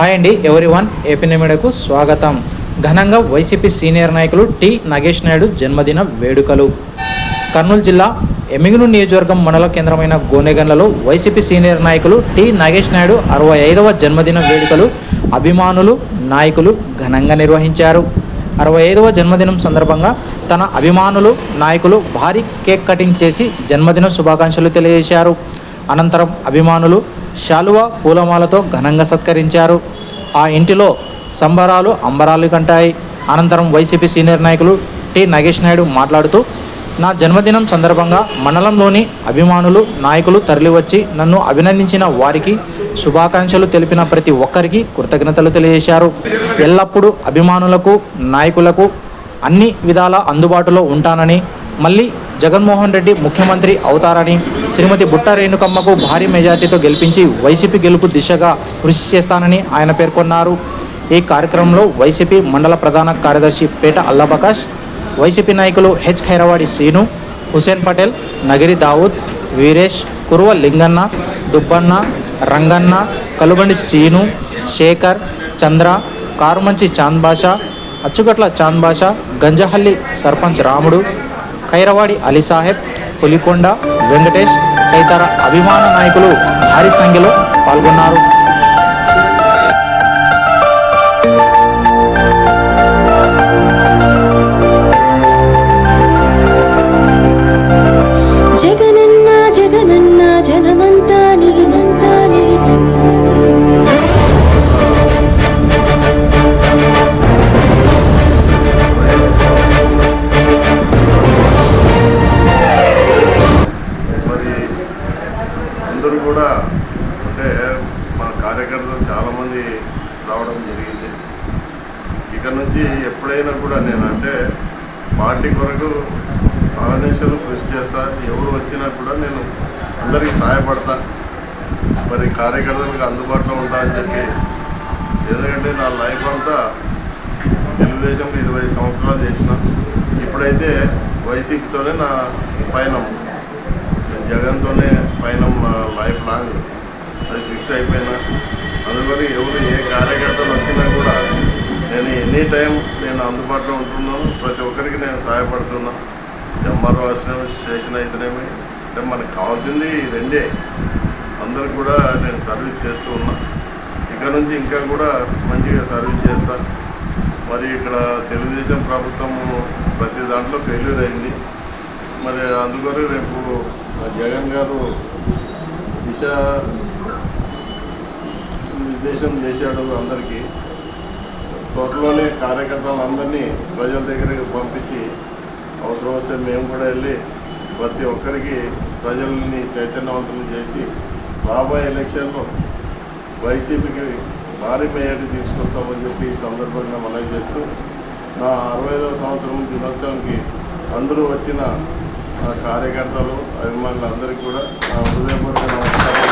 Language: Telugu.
హాయ్ అండి ఎవరి వన్ ఏపీ మీడియాకు స్వాగతం. ఘనంగా వైసీపీ సీనియర్ నాయకులు టి నాగేష్ నాయుడు జన్మదిన వేడుకలు. కర్నూలు జిల్లా ఎమిగును నియోజకవర్గం మండల కేంద్రమైన గోనెగండ్లలో వైసీపీ సీనియర్ నాయకులు టి నాగేష్ నాయుడు అరవై ఐదవ జన్మదిన వేడుకలు అభిమానులు నాయకులు ఘనంగా నిర్వహించారు. అరవై ఐదవ జన్మదినం సందర్భంగా తన అభిమానులు నాయకులు భారీ కేక్ కటింగ్ చేసి జన్మదిన శుభాకాంక్షలు తెలియజేశారు. అనంతరం అభిమానులు శాలువా పూలమాలతో ఘనంగా సత్కరించారు. ఆ ఇంటిలో సంబరాలు అంబరాలు కంటాయి. అనంతరం వైసీపీ సీనియర్ నాయకులు టి నాగేష్ నాయుడు మాట్లాడుతూ నా జన్మదినం సందర్భంగా మండలంలోని అభిమానులు నాయకులు తరలివచ్చి నన్ను అభినందించిన వారికి శుభాకాంక్షలు తెలిపిన ప్రతి ఒక్కరికి కృతజ్ఞతలు తెలియజేశారు. ఎల్లప్పుడూ అభిమానులకు నాయకులకు అన్ని విధాల అందుబాటులో ఉంటానని మళ్ళీ జగన్మోహన్ రెడ్డి ముఖ్యమంత్రి అవుతారని శ్రీమతి బుట్ట రేణుకమ్మకు భారీ మెజార్టీతో గెలిపించి వైసీపీ గెలుపు దిశగా కృషి చేస్తానని ఆయన పేర్కొన్నారు. ఈ కార్యక్రమంలో వైసీపీ మండల ప్రధాన కార్యదర్శి పేట అల్లాప్రకాష్ వైసీపీ నాయకులు హెచ్ ఖైరవాడి సీను హుసేన్ పటేల్ నగిరి దావుద్ వీరేష్ కురువ లింగన్న దుబ్బన్న రంగన్న కలుబండి సీను శేఖర్ చంద్ర కారుమంచి చాంద్ బాషా అచ్చుగట్ల చాంద్ బాషా గంజహల్లి సర్పంచ్ రాముడు ఖైరవాడి అలీ సాహెబ్ పులికొండ వెంకటేష్ తదితర అభిమాన నాయకులు భారీ సంఖ్యలో పాల్గొన్నారు. అందరూ కూడా అంటే మా కార్యకర్తలు చాలామంది రావడం జరిగింది. ఇక నుంచి ఎప్పుడైనా కూడా నేను అంటే పార్టీ కొరకు ఆర్గనైజేషన్ కృషి చేస్తా ఎవరు వచ్చినా కూడా నేను అందరికీ సహాయపడతా. మరి కార్యకర్తలకు అందుబాటులో ఉంటా అని చెప్పి ఎందుకంటే నా లైఫ్ అంతా తెలుగుదేశం ఇరవై సంవత్సరాలు చేసిన. ఇప్పుడైతే వైసీపీతోనే నా పయనం. జగన్తోనే పైన లైఫ్ లాంగ్ అది ఫిక్స్ అయిపోయినా. అందువల్ల ఎవరు ఏ కార్యకర్తలు వచ్చినా కూడా నేను ఎనీ టైం నేను అందుబాటులో ఉంటున్నాను. ప్రతి ఒక్కరికి నేను సహాయపడుతున్నా. ఎంఆర్ఓ వచ్చిన స్టేషన్ అయితేనేమి అంటే మనకు కావాల్సింది రెండే. అందరికి కూడా నేను సర్వీస్ చేస్తూ ఉన్నా. ఇక్కడ నుంచి ఇంకా కూడా మంచిగా సర్వీస్ చేస్తాను మరి ఇక్కడ తెలుగుదేశం ప్రభుత్వం ప్రతి దాంట్లో ఫెయిల్యూర్ అయింది. మరి అందుకొని రేపు జగన్ గారు దిశ నిర్దేశం చేశాడు అందరికీ. త్వరలోనే కార్యకర్తలందరినీ ప్రజల దగ్గరికి పంపించి అవసరం వస్తే మేము కూడా వెళ్ళి ప్రతి ఒక్కరికి ప్రజల్ని చైతన్యవంతం చేసి రాబోయే ఎలక్షన్లో వైసీపీకి భారీ మేయటి తీసుకొస్తామని చెప్పి ఈ సందర్భంగా మనవి చేస్తూ నా అరవై ఐదవ సంవత్సరం దినోత్సవానికి అందరూ వచ్చిన కార్యకర్తలు అభిమానులు అందరికీ కూడా హృదయపూర్వక నమస్కారం